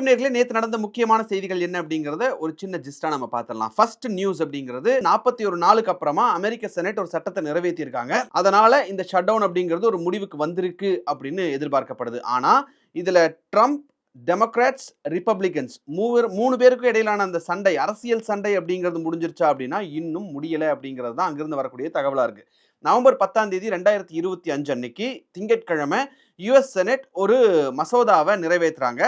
வணக்கம் நேர்களே. நேற்று நடந்த முக்கியமான செய்திகள் என்ன அப்படிங்கறத ஒரு சின்ன ஜிஸ்டா நம்ம பார்த்துடலாம். ஃபர்ஸ்ட் நியூஸ் அப்படிங்கிறது நாற்பத்தி ஒரு நாளுக்கு அப்புறமா அமெரிக்க செனட் ஒரு சட்டத்தை நிறைவேற்றியிருக்காங்க. அதனால இந்த ஷட் டவுன் அப்படிங்கிறது ஒரு முடிவுக்கு வந்திருக்கு அப்படின்னு எதிர்பார்க்கப்படுது. ஆனா இதுல ட்ரம்ப் டெமோக்ராட்ஸ் ரிப்பப்ளிகன்ஸ் மூவர் மூணு பேருக்கும் இடையிலான அந்த சண்டை அரசியல் சண்டை அப்படிங்கிறது முடிஞ்சிருச்சா அப்படின்னா இன்னும் முடியலை அப்படிங்கிறது தான் அங்கிருந்து வரக்கூடிய தகவலாக இருக்கு. நவம்பர் பத்தாம் தேதி ரெண்டாயிரத்தி இருபத்தி அஞ்சு அன்னைக்கு திங்கட்கிழமை யுஎஸ் செனட் ஒரு மசோதாவை நிறைவேற்றுறாங்க.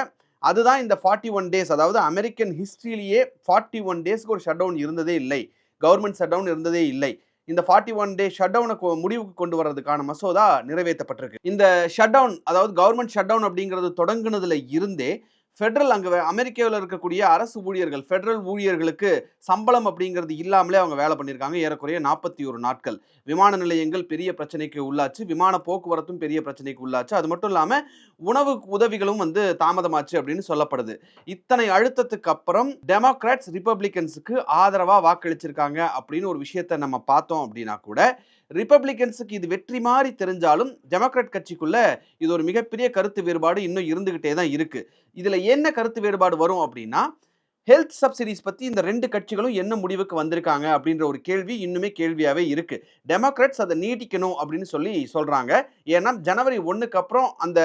அதுதான் இந்த ஃபார்ட்டி ஒன் டேஸ் அதாவது அமெரிக்கன் ஹிஸ்ட்ரியிலேயே ஃபார்ட்டி ஒன் டேஸ்க்கு ஒரு ஷட் டவுன் இருந்ததே இல்லை. கவர்மெண்ட் ஷட் டவுன் இருந்ததே இல்லை. இந்த ஃபார்ட்டி ஒன் டே ஷட் டவுனை முடிவுக்கு கொண்டு வர்றதுக்கான மசோதா நிறைவேற்றப்பட்டிருக்கு. இந்த ஷட் டவுன் அதாவது கவர்மெண்ட் ஷட் டவுன் அப்படிங்கிறது தொடங்குனதுல இருந்தே ஃபெடரல் அங்கே அமெரிக்காவில் இருக்கக்கூடிய அரசு ஊழியர்கள் ஃபெடரல் ஊழியர்களுக்கு சம்பளம் அப்படிங்கிறது இல்லாமலே அவங்க வேலை பண்ணியிருக்காங்க. ஏறக்குறைய நாற்பத்தி ஒரு நாட்கள். விமான நிலையங்கள் பெரிய பிரச்சனைக்கு உள்ளாச்சு. விமான போக்குவரத்தும் பெரிய பிரச்சனைக்கு உள்ளாச்சு. அது மட்டும் இல்லாமல் உணவு உதவிகளும் வந்து தாமதமாச்சு அப்படின்னு சொல்லப்படுது. இத்தனை அழுத்தத்துக்கு அப்புறம் டெமோக்ராட்ஸ் ரிப்பப்ளிகன்ஸுக்கு ஆதரவாக வாக்களிச்சிருக்காங்க அப்படின்னு ஒரு விஷயத்தை நம்ம பார்த்தோம் அப்படின்னா கூட ரிப்பப்ளிகன்ஸுக்கு இது வெற்றி மாதிரி தெரிஞ்சாலும் டெமோக்ராட் கட்சிக்குள்ள இது ஒரு மிகப்பெரிய கருத்து வேறுபாடு இன்னும் இருந்துகிட்டே தான் இருக்கு. இதுல என்ன கருத்து வேறுபாடு வரும் அப்படின்னா ஹெல்த் சப்சிடிஸ் பத்தி இந்த ரெண்டு கட்சிகளும் என்ன முடிவுக்கு வந்திருக்காங்க அப்படின்ற ஒரு கேள்வி இன்னுமே கேள்வியாவே இருக்கு. டெமோக்ராட்ஸ் அதை நீட்டிக்கணும் அப்படின்னு சொல்லி சொல்றாங்க. ஏன்னா ஜனவரி ஒன்றுக்கு அப்புறம் அந்த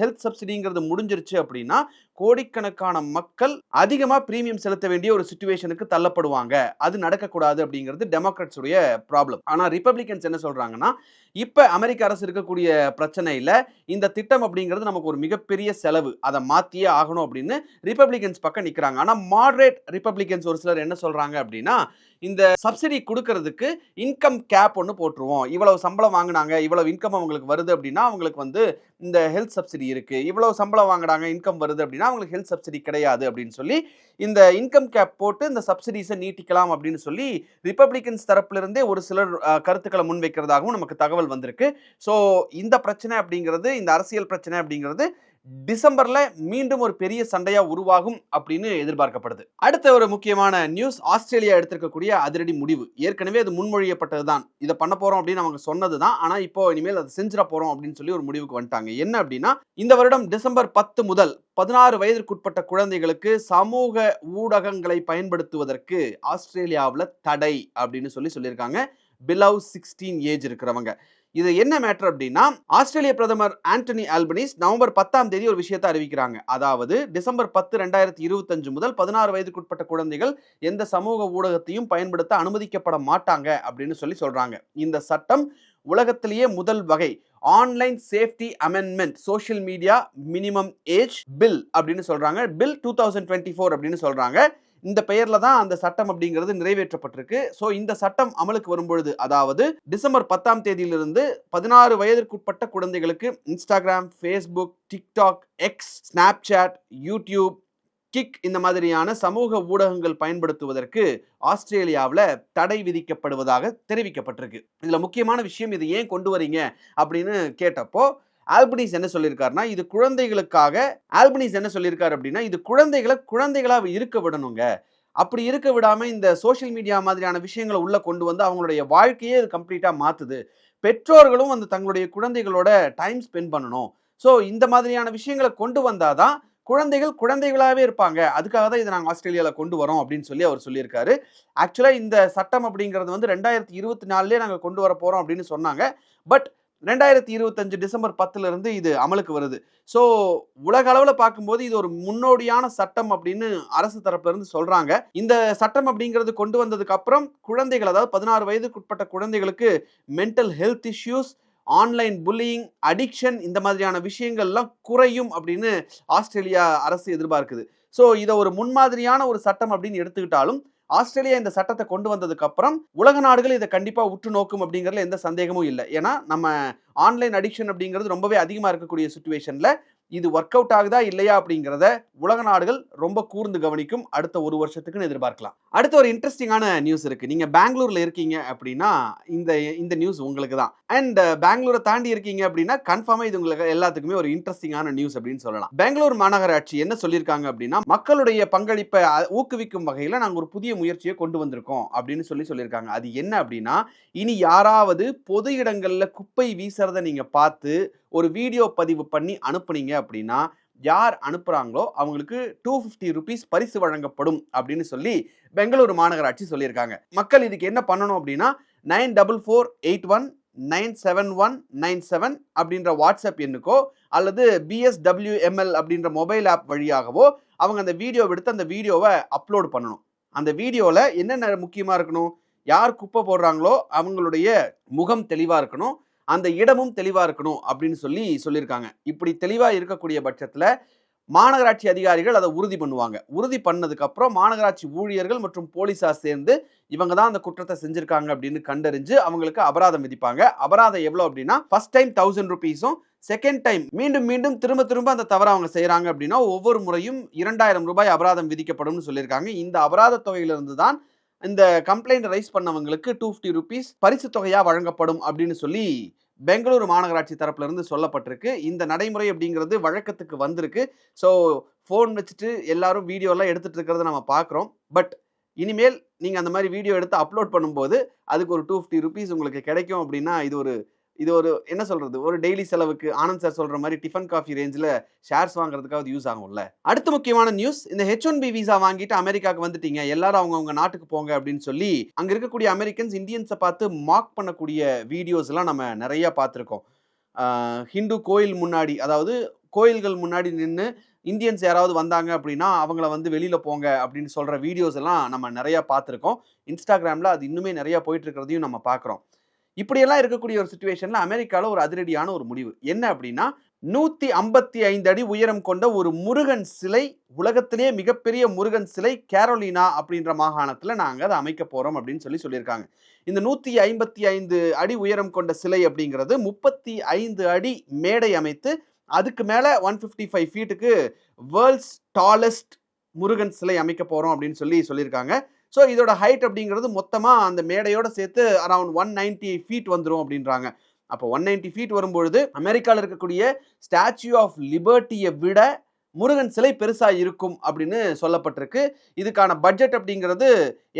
ஹெல்த் சப்சிடிங்கிறது முடிஞ்சிருச்சு அப்படின்னா கோடிக்கணக்கான மக்கள் அதிகமாக பிரீமியம் செலுத்த வேண்டிய ஒரு சுச்சுவேஷனுக்கு தள்ளப்படுவாங்க. அது நடக்கக்கூடாது அப்படிங்கிறது டெமோக்ராட்ஸுடைய ப்ராப்ளம் ஆனால் ரிப்பப்ளிகன்ஸ் என்ன சொல்கிறாங்கன்னா இப்போ அமெரிக்க அரசு இருக்கக்கூடிய பிரச்சனையில் இந்த திட்டம் அப்படிங்கிறது நமக்கு ஒரு மிகப்பெரிய செலவு. அதை மாற்றியே ஆகணும் அப்படின்னு ரிப்பப்ளிகன்ஸ் பக்கம் நிற்கிறாங்க ஆனால் மாடரேட் ரிப்பப்ளிகன்ஸ் ஒரு சிலர் என்ன சொல்கிறாங்க அப்படின்னா இந்த சப்சிடி கொடுக்கறதுக்கு இன்கம் கேப் ஒன்று போட்டுருவோம். இவ்வளவு சம்பளம் வாங்கினாங்க இவ்வளவு இன்கம் அவங்களுக்கு வருது அப்படின்னா அவங்களுக்கு வந்து இந்த ஹெல்த் சப்சிடி இருக்கு. இவ்வளவு சம்பளம் வாங்குறாங்க இன்கம் வருது அப்படின்னா அவங்களுக்கு ஹெல்த் சப்சிடி கிடையாது அப்படின்னு சொல்லி இந்த இன்கம் கேப் போட்டு இந்த சப்சிடிஸை நீட்டிக்கலாம் அப்படின்னு சொல்லி ரிப்பப்ளிகன்ஸ் தரப்பிலிருந்தே ஒரு சிலர் கருத்துக்களை முன்வைக்கிறதாகவும் நமக்கு தகவல் வந்திருக்கு. ஸோ இந்த பிரச்சனை அப்படிங்கிறது இந்த அரசியல் பிரச்சனை அப்படிங்கிறது டிசம்பர்ல மீண்டும் ஒரு பெரிய சண்டையா உருவாகும் அப்படின்னு எதிர்பார்க்கப்படுது. அடுத்த ஒரு முக்கியமான நியூஸ் ஆஸ்திரேலியா எடுத்திருக்கக்கூடிய அதிரடி முடிவு. ஏற்கனவே அது முன்மொழியப்பட்டது தான் இதை பண்ண போறோம் அப்படின்னு அவங்க சொன்னது தான் ஆனா இப்போ இனிமேல் அதை செஞ்சிட போறோம் அப்படின்னு சொல்லி ஒரு முடிவுக்கு வந்துட்டாங்க. என்ன அப்படின்னா இந்த வருடம் டிசம்பர் பத்து முதல் பதினாறு வயதிற்குட்பட்ட குழந்தைகளுக்கு சமூக ஊடகங்களை பயன்படுத்துவதற்கு ஆஸ்திரேலியாவில் தடை அப்படின்னு சொல்லி சொல்லியிருக்காங்க. பிலவ் சிக்ஸ்டீன் ஏஜ் இருக்கிறவங்க. இது என்ன மேட்டர் அப்படின்னா ஆஸ்திரேலிய பிரதமர் ஆண்டனி ஆல்பனிஸ் நவம்பர் பத்தாம் தேதி ஒரு விஷயத்தை அறிவிக்கிறாங்க. அதாவது டிசம்பர் பத்து ரெண்டாயிரத்தி இருபத்தஞ்சு முதல் பதினாறு வயதுக்குட்பட்ட குழந்தைகள் எந்த சமூக ஊடகத்தையும் பயன்படுத்த அனுமதிக்கப்பட மாட்டாங்க அப்படின்னு சொல்லி சொல்றாங்க. இந்த சட்டம் உலகத்திலேயே முதல் வகை. Online safety amendment social media minimum age bill அப்படின்னு சொல்றாங்க. Bill two thousand twenty four அப்படின்னு சொல்றாங்க. இந்த பெயர்ல தான் அந்த சட்டம் அப்படிங்கிறது நிறைவேற்றப்பட்டிருக்கு. ஸோ இந்த சட்டம் அமலுக்கு வரும்பொழுது அதாவது டிசம்பர் பத்தாம் தேதியிலிருந்து பதினாறு வயதிற்குட்பட்ட குழந்தைகளுக்கு Instagram Facebook TikTok X Snapchat YouTube Kick இந்த மாதிரியான சமூக ஊடகங்கள் பயன்படுத்துவதற்கு ஆஸ்திரேலியாவில் தடை விதிக்கப்படுவதாக தெரிவிக்கப்பட்டிருக்கு. இதில் முக்கியமான விஷயம் இது ஏன் கொண்டு வரீங்க அப்படின்னு கேட்டப்போ ஆல்பனீஸ் என்ன சொல்லியிருக்காருன்னா இது குழந்தைகளுக்காக ஆல்பனீஸ் என்ன சொல்லியிருக்காரு அப்படின்னா இது குழந்தைகளை குழந்தைகளாக இருக்க விடணுங்க. அப்படி இருக்க விடாமல் இந்த சோஷியல் மீடியா மாதிரியான விஷயங்களை உள்ளே கொண்டு வந்து அவங்களுடைய வாழ்க்கையே இது கம்ப்ளீட்டாக மாற்றுது பெற்றோர்களும் வந்து தங்களுடைய குழந்தைகளோட டைம் ஸ்பெண்ட் பண்ணணும். ஸோ இந்த மாதிரியான விஷயங்களை கொண்டு வந்தால் தான் குழந்தைகள் குழந்தைகளாகவே இருப்பாங்க. அதுக்காக தான் இதை நாங்கள் ஆஸ்திரேலியாவில் கொண்டு வரோம் அப்படின்னு சொல்லி அவர் சொல்லியிருக்காரு. ஆக்சுவலாக இந்த சட்டம் அப்படிங்கிறது வந்து ரெண்டாயிரத்தி இருபத்தி நாலுலேயே நாங்கள் கொண்டு வர போகிறோம் அப்படின்னு சொன்னாங்க. பட் ரெண்டாயிரத்தி இருபத்தஞ்சு டிசம்பர் பத்துலேருந்து இது அமலுக்கு வருது. ஸோ உலக அளவில் பார்க்கும்போது இது ஒரு முன்னோடியான சட்டம் அப்படின்னு அரசு தரப்புலேருந்து சொல்கிறாங்க இந்த சட்டம் அப்படிங்கிறது கொண்டு வந்ததுக்கு அப்புறம் குழந்தைகள் அதாவது பதினாறு வயதுக்குட்பட்ட குழந்தைகளுக்கு mental health issues online bullying addiction இந்த மாதிரியான விஷயங்கள்லாம் குறையும் அப்படின்னு ஆஸ்திரேலியா அரசு எதிர்பார்க்குது. ஸோ இதை ஒரு முன்மாதிரியான ஒரு சட்டம் அப்படின்னு எடுத்துக்கிட்டாலும் ஆஸ்திரேலியா இந்த சட்டத்தை கொண்டு வந்ததுக்கு அப்புறம் உலக நாடுகள் இதை கண்டிப்பா உற்று நோக்கும் அப்படிங்கிறதுல எந்த சந்தேகமும் இல்லை. ஏன்னா நம்ம ஆன்லைன் அடிக்ஷன் அப்படிங்கிறது ரொம்பவே அதிகமா இருக்கக்கூடிய சுச்சுவேஷன்ல இது ஒர்க் அவுட் ஆகுதா இல்லையா அப்படிங்கிறத உலக நாடுகள் ரொம்ப கூர்ந்து கவனிக்கும். அடுத்த ஒரு வருஷத்துக்குன்னு எதிர்பார்க்கலாம். அடுத்த ஒரு இன்ட்ரெஸ்டிங்கான நியூஸ் இருக்கு. நீங்க பெங்களூர்ல இருக்கீங்க அப்படின்னா இந்த இந்த நியூஸ் உங்களுக்கு தான். அண்ட் பெங்களூரை தாண்டி இருக்கீங்க அப்படின்னா கன்ஃபார்மா இது உங்களுக்கு எல்லாத்துக்குமே ஒரு இன்ட்ரெஸ்டிங்கான நியூஸ் அப்படின்னு சொல்லலாம். பெங்களூர் மாநகராட்சி என்ன சொல்லியிருக்காங்க அப்படின்னா மக்களுடைய பங்களிப்பை ஊக்குவிக்கும் வகையில நாங்கள் ஒரு புதிய முயற்சியை கொண்டு வந்திருக்கோம் அப்படின்னு சொல்லி சொல்லியிருக்காங்க. அது என்ன அப்படின்னா இனி யாராவது பொது இடங்கள்ல குப்பை வீசுறத நீங்க பார்த்து ஒரு வீடியோ பதிவு பண்ணி அனுப்புனீங்க அப்படின்னா யார் அனுப்புகிறாங்களோ அவங்களுக்கு டூ ஃபிஃப்டி ருபீஸ் பரிசு வழங்கப்படும் அப்படின்னு சொல்லி பெங்களூரு மாநகராட்சி சொல்லியிருக்காங்க. மக்கள் இதுக்கு என்ன பண்ணணும் அப்படின்னா nine double four eight one nine seven one nine seven அப்படின்ற வாட்ஸ்அப் எண்ணுக்கோ அல்லது பிஎஸ்டபிள்யூஎம்எல் அப்படின்ற மொபைல் ஆப் வழியாகவோ அவங்க அந்த வீடியோ எடுத்து அந்த வீடியோவை அப்லோட் பண்ணணும். அந்த வீடியோவில் என்னென்ன முக்கியமாக இருக்கணும்? யார் குப்பை போடுறாங்களோ அவங்களுடைய முகம் தெளிவாக இருக்கணும். அந்த இடமும் தெளிவாக இருக்கணும் அப்படின்னு சொல்லி சொல்லியிருக்காங்க. இப்படி தெளிவாக இருக்கக்கூடிய பட்சத்தில் மாநகராட்சி அதிகாரிகள் அதை உறுதி பண்ணுவாங்க. உறுதி பண்ணதுக்கப்புறம் மாநகராட்சி ஊழியர்கள் மற்றும் போலீஸார் சேர்ந்து இவங்க தான் அந்த குற்றத்தை செஞ்சிருக்காங்க அப்படின்னு கண்டறிஞ்சு அவங்களுக்கு அபராதம் விதிப்பாங்க. அபராதம் எவ்வளோ அப்படின்னா ஃபர்ஸ்ட் டைம் தௌசண்ட் ருபீஸும் செகண்ட் டைம் மீண்டும் மீண்டும் திரும்ப திரும்ப அந்த தவறை அவங்க செய்கிறாங்க அப்படின்னா ஒவ்வொரு முறையும் இரண்டாயிரம் ரூபாய் அபராதம் விதிக்கப்படும்னு சொல்லியிருக்காங்க. இந்த அபராத தொகையிலிருந்து தான் இந்த கம்ப்ளைண்ட் ரைஸ் பண்ணவங்களுக்கு டூ ஃபிஃப்டி ருபீஸ் பரிசு தொகையாக வழங்கப்படும் அப்படின்னு சொல்லி பெங்களூரு மாநகராட்சி தரப்புல இருந்து சொல்லப்பட்டிருக்கு. இந்த நடைமுறை அப்படிங்கிறது வழக்கத்துக்கு வந்திருக்கு. ஸோ ஃபோன் வச்சுட்டு எல்லாரும் வீடியோலாம் எடுத்துட்டு இருக்கிறத நம்ம பார்க்குறோம் பட் இனிமேல் நீங்கள் அந்த மாதிரி வீடியோ எடுத்து அப்லோட் பண்ணும்போது அதுக்கு ஒரு டூ ஃபிஃப்டி ருபீஸ் உங்களுக்கு கிடைக்கும் அப்படின்னா இது ஒரு இது ஒரு என்ன சொல்றது? ஒரு டெய்லி செலவுக்கு ஆனந்த் சார் சொல்ற மாதிரி டிஃபன் காஃபி ரேஞ்சில் ஷேர்ஸ் வாங்குறதுக்காவது யூஸ் ஆகும்ல. அடுத்த முக்கியமான நியூஸ் இந்த ஹெச் ஒன் பி விசா வாங்கிட்டு அமெரிக்காவுக்கு வந்துட்டீங்க. எல்லாரும் அவங்க அவங்க நாட்டுக்கு போங்க அப்படின்னு சொல்லி அங்க இருக்கக்கூடிய அமெரிக்கன்ஸ் இந்தியன்ஸை பார்த்து மார்க் பண்ணக்கூடிய வீடியோஸ் எல்லாம் நம்ம நிறைய பார்த்துருக்கோம். ஹிந்து கோயில் முன்னாடி அதாவது கோயில்கள் முன்னாடி நின்று இந்தியன்ஸ் யாராவது வந்தாங்க அப்படின்னா அவங்கள வந்து வெளியில் போங்க அப்படின்னு சொல்கிற வீடியோஸ் எல்லாம் நம்ம நிறையா பார்த்துருக்கோம். இன்ஸ்டாகிராமில் அது இன்னுமே நிறையா போயிட்டு இருக்கிறதையும் நம்ம பார்க்குறோம். இப்படியெல்லாம் இருக்கக்கூடிய ஒரு சுச்சுவேஷனில் அமெரிக்காவில் ஒரு அதிரடியான ஒரு முடிவு. என்ன அப்படின்னா நூற்றி ஐம்பத்தி ஐந்து அடி உயரம் கொண்ட ஒரு முருகன் சிலை உலகத்திலே மிகப்பெரிய முருகன் சிலை கேரோலினா அப்படின்ற மாகாணத்தில் நாங்கள் அதை அமைக்க போகிறோம் அப்படின்னு சொல்லி சொல்லியிருக்காங்க. இந்த நூற்றி ஐம்பத்தி ஐந்து அடி உயரம் கொண்ட சிலை அப்படிங்கிறது முப்பத்தி ஐந்து அடி மேடை அமைத்து அதுக்கு மேலே ஒன் ஃபிஃப்டி ஃபைவ் ஃபீட்டுக்கு வேர்ல்ட்ஸ் டாலஸ்ட் முருகன் சிலை அமைக்க போகிறோம் அப்படின்னு சொல்லி சொல்லியிருக்காங்க. ஸோ இதோட ஹைட் அப்படிங்கிறது மொத்தமாக அந்த மேடையோட சேர்த்து அரவுண்ட் ஒன் நைன்டி ஃபீட் வந்துடும் அப்படின்றாங்க. அப்போ ஒன் நைன்டி ஃபீட் வரும்பொழுது அமெரிக்காவில் இருக்கக்கூடிய ஸ்டாச்சு ஆஃப் லிபர்ட்டியை விட முருகன் சிலை பெருசாக இருக்கும் அப்படின்னு சொல்லப்பட்டிருக்கு. இதுக்கான பட்ஜெட் அப்படிங்கிறது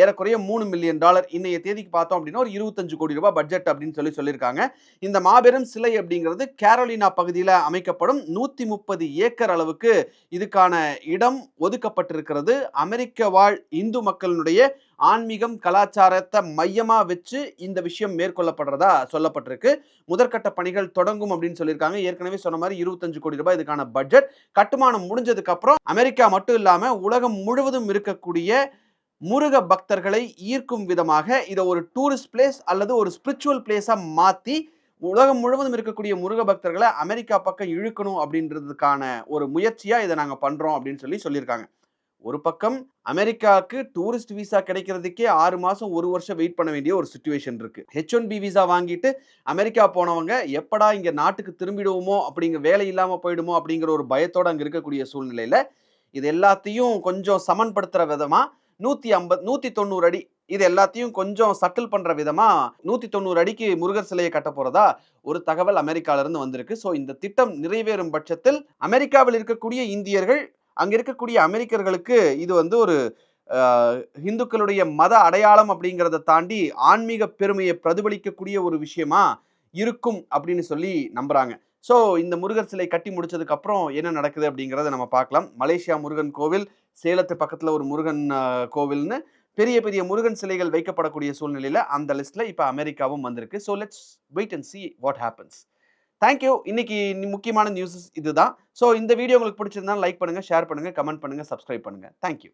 ஏறக்குறைய மூணு மில்லியன் டாலர் இன்னைய தேதிக்கு பார்த்தோம் அப்படின்னா ஒரு இருபத்தஞ்சு கோடி ரூபாய் பட்ஜெட் அப்படின்னு சொல்லி சொல்லியிருக்காங்க. இந்த மாபெரும் சிலை அப்படிங்கிறது கேரோலினா பகுதியில் அமைக்கப்படும் நூற்றி முப்பது ஏக்கர் அளவுக்கு இதுக்கான இடம் ஒதுக்கப்பட்டிருக்கிறது. அமெரிக்க வாழ் இந்து மக்களினுடைய ஆன்மீகம் கலாச்சாரத்தை மையமாக வச்சு இந்த விஷயம் மேற்கொள்ளப்படுறதா சொல்லப்பட்டிருக்கு. முதற்கட்ட பணிகள் தொடங்கும் அப்படின்னு சொல்லியிருக்காங்க. ஏற்கனவே சொன்ன மாதிரி இருபத்தஞ்சு கோடி ரூபாய் இதுக்கான பட்ஜெட். கட்டுமானம் முடிஞ்சதுக்கு அப்புறம் அமெரிக்கா மட்டும் இல்லாமல் உலகம் முழுவதும் இருக்கக்கூடிய முருக பக்தர்களை ஈர்க்கும் விதமாக இதை ஒரு டூரிஸ்ட் பிளேஸ் அல்லது ஒரு ஸ்பிரிச்சுவல் பிளேஸாக மாற்றி உலகம் முழுவதும் இருக்கக்கூடிய முருக பக்தர்களை அமெரிக்கா பக்கம் இழுக்கணும் அப்படின்றதுக்கான ஒரு முயற்சியாக இதை நாங்கள் பண்ணுறோம் அப்படின்னு சொல்லி சொல்லியிருக்காங்க. ஒரு பக்கம் அமெரிக்காவுக்கு டூரிஸ்ட் விசா கிடைக்கிறதுக்கே ஆறு மாதம் ஒரு வருஷம் வெயிட் பண்ண வேண்டிய ஒரு சுச்சுவேஷன் இருக்கு. ஹெச் ஒன் பி விசா வாங்கிட்டு அமெரிக்கா போனவங்க எப்படா இங்க நாட்டுக்கு திரும்பிடுவோமோ? அப்படிங்கிற வேலை இல்லாம போயிடுமோ? அப்படிங்கிற ஒரு பயத்தோட அங்க இருக்கக்கூடிய சூழ்நிலையில இது எல்லாத்தையும் கொஞ்சம் சமன்படுத்துற விதமா நூத்தி ஐம்பது நூத்தி தொண்ணூறு அடி இது எல்லாத்தையும் கொஞ்சம் சட்டில் பண்ற விதமா நூத்தி தொண்ணூறு அடிக்கு முருகர் சிலையை கட்ட போறதா ஒரு தகவல் அமெரிக்கால இருந்து வந்திருக்கு. ஸோ இந்த திட்டம் நிறைவேறும் பட்சத்தில் அமெரிக்காவில் இருக்கக்கூடிய இந்தியர்கள் அங்கே இருக்கக்கூடிய அமெரிக்கர்களுக்கு இது வந்து ஒரு இந்துக்களுடைய மத அடையாளம் அப்படிங்கிறத தாண்டி ஆன்மீக பெருமையை பிரதிபலிக்கக்கூடிய ஒரு விஷயமா இருக்கும் அப்படின்னு சொல்லி நம்புறாங்க. ஸோ இந்த முருகர் சிலை கட்டி முடிச்சதுக்கு அப்புறம் என்ன நடக்குது அப்படிங்கிறத நம்ம பார்க்கலாம். மலேசியா முருகன் கோவில் சேலத்து பக்கத்தில் ஒரு முருகன் கோவில்னு பெரிய பெரிய முருகன் சிலைகள் வைக்கப்படக்கூடிய சூழ்நிலையில் அந்த லிஸ்ட்டில் இப்போ அமெரிக்காவும் வந்திருக்கு. So let's wait and see what happens thank you இன்னைக்கு முக்கியமான நியூஸஸ் இதுதான் ஸோ இந்த வீடியோ உங்களுக்கு பிடிச்சிருந்தா லைக் பண்ணுங்கள் ஷேர் பண்ணுங்கள் கமெண்ட் பண்ணுங்க சப்ஸ்கிரைப் பண்ணுங்கள் தேங்க்யூ